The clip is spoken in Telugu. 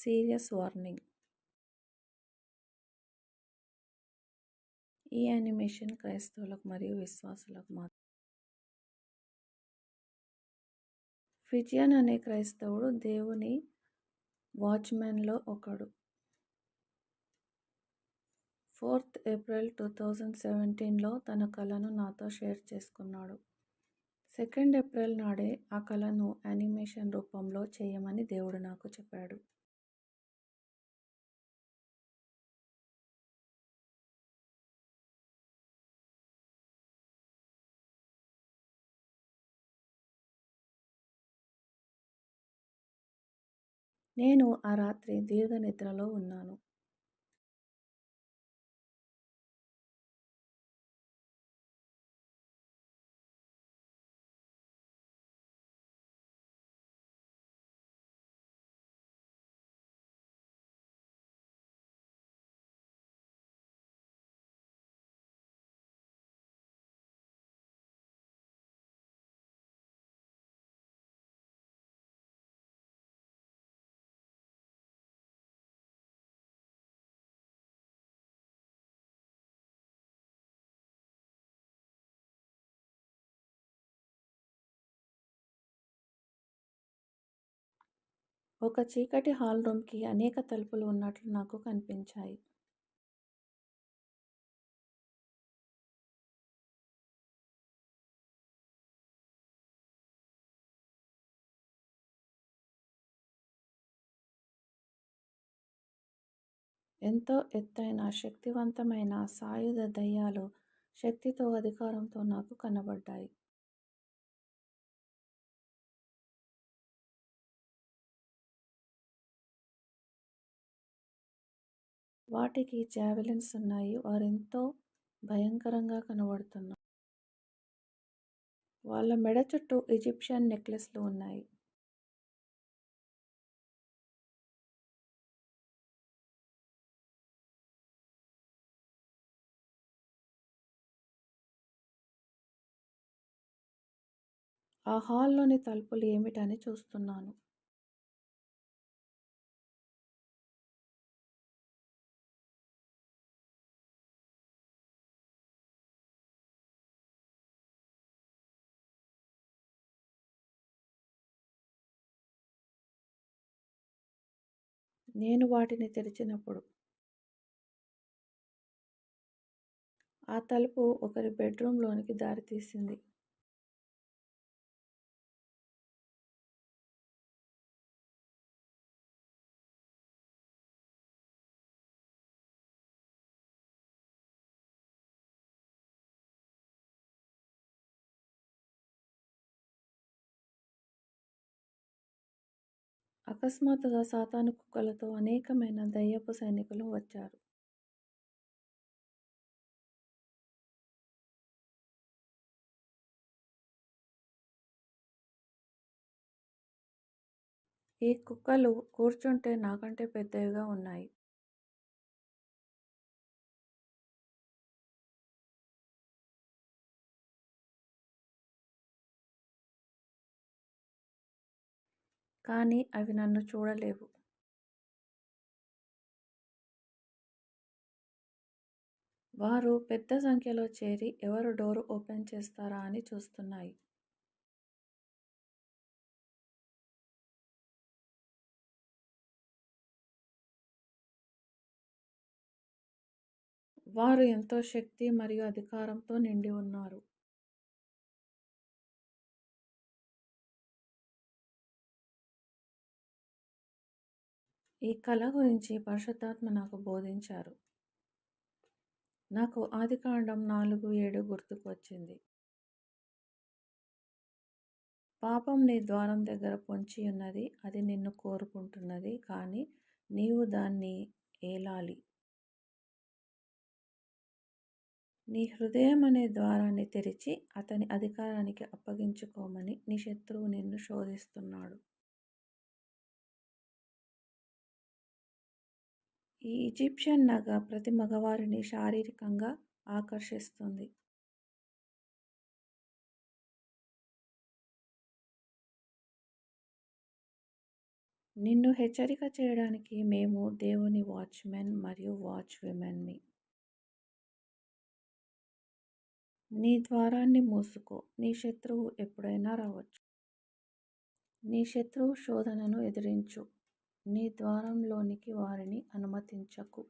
సీరియస్ వార్నింగ్ ఈ యానిమేషన్ క్రైస్తవులకు మరియు విశ్వాసులకు మాత్రం ఫిజియన్ అనే క్రైస్తవుడు దేవుని వాచ్మెన్లో ఒకడు. ఫోర్త్ ఏప్రిల్ టూ థౌజండ్ సెవెంటీన్లో తన కళను నాతో షేర్ చేసుకున్నాడు. సెకండ్ ఏప్రిల్ నాడే ఆ కళను యానిమేషన్ రూపంలో చేయమని దేవుడు నాకు చెప్పాడు. నేను ఆ రాత్రి దీర్ఘ నిద్రలో ఉన్నాను. ఒక చీకటి హాల్ రూమ్కి అనేక తలుపులు ఉన్నట్లు నాకు కనిపించాయి. ఎంతో ఎత్తైన శక్తివంతమైన సాయుధ దయ్యాలు శక్తితో అధికారంతో నాకు కనబడ్డాయి. వాటికి జావెలిన్స్ ఉన్నాయి. వారెంతో భయంకరంగా కనబడుతున్నారు వాళ్ళ మెడ చుట్టూ ఈజిప్షియన్ నెక్లెస్లు ఉన్నాయి. ఆ హాల్లోని తలుపులు ఏమిటని చూస్తున్నాను. నేను వాటిని తెరిచినప్పుడు. ఆ తలుపు ఒకరి బెడ్రూమ్లోనికి దారితీసింది. అకస్మాత్తుగా సాతాను కుక్కలతో అనేకమైన దయ్యపు సైనికులు వచ్చారు. ఈ కుక్కలు కూర్చుంటే నాకంటే పెద్దవిగా ఉన్నాయి. కానీ అవి నన్ను చూడలేవు. వారు పెద్ద సంఖ్యలో చేరి ఎవరు డోరు ఓపెన్ చేస్తారా అని చూస్తున్నాయి. వారు ఎంతో శక్తి మరియు అధికారంతో నిండి ఉన్నారు. ఈ కళ గురించి పరిశుద్ధాత్మ నాకు బోధించారు. నాకు ఆదికాండం నాలుగు ఏడు గుర్తుకు వచ్చింది పాపం నీ ద్వారం దగ్గర పొంచి ఉన్నది అది నిన్ను కోరుకుంటున్నది కానీ నీవు దాన్ని ఏలాలి. నీ హృదయం అనే ద్వారాన్ని తెరిచి అతని అధికారానికి అప్పగించుకోమని నీ శత్రువు నిన్ను శోధిస్తున్నాడు. ఈ ఈజిప్షియన్ నగ ప్రతి మగవారిని శారీరకంగా ఆకర్షిస్తుంది. నిన్ను హెచ్చరిక చేయడానికి మేము దేవుని వాచ్మెన్ మరియు వాచ్ విమెన్ని నీ ద్వారాన్ని మూసుకో. నీ శత్రువు ఎప్పుడైనా రావచ్చు. నీ శత్రువు శోధనను ఎదిరించు. నీ ద్వారంలోనికి వారిని అనుమతించకు.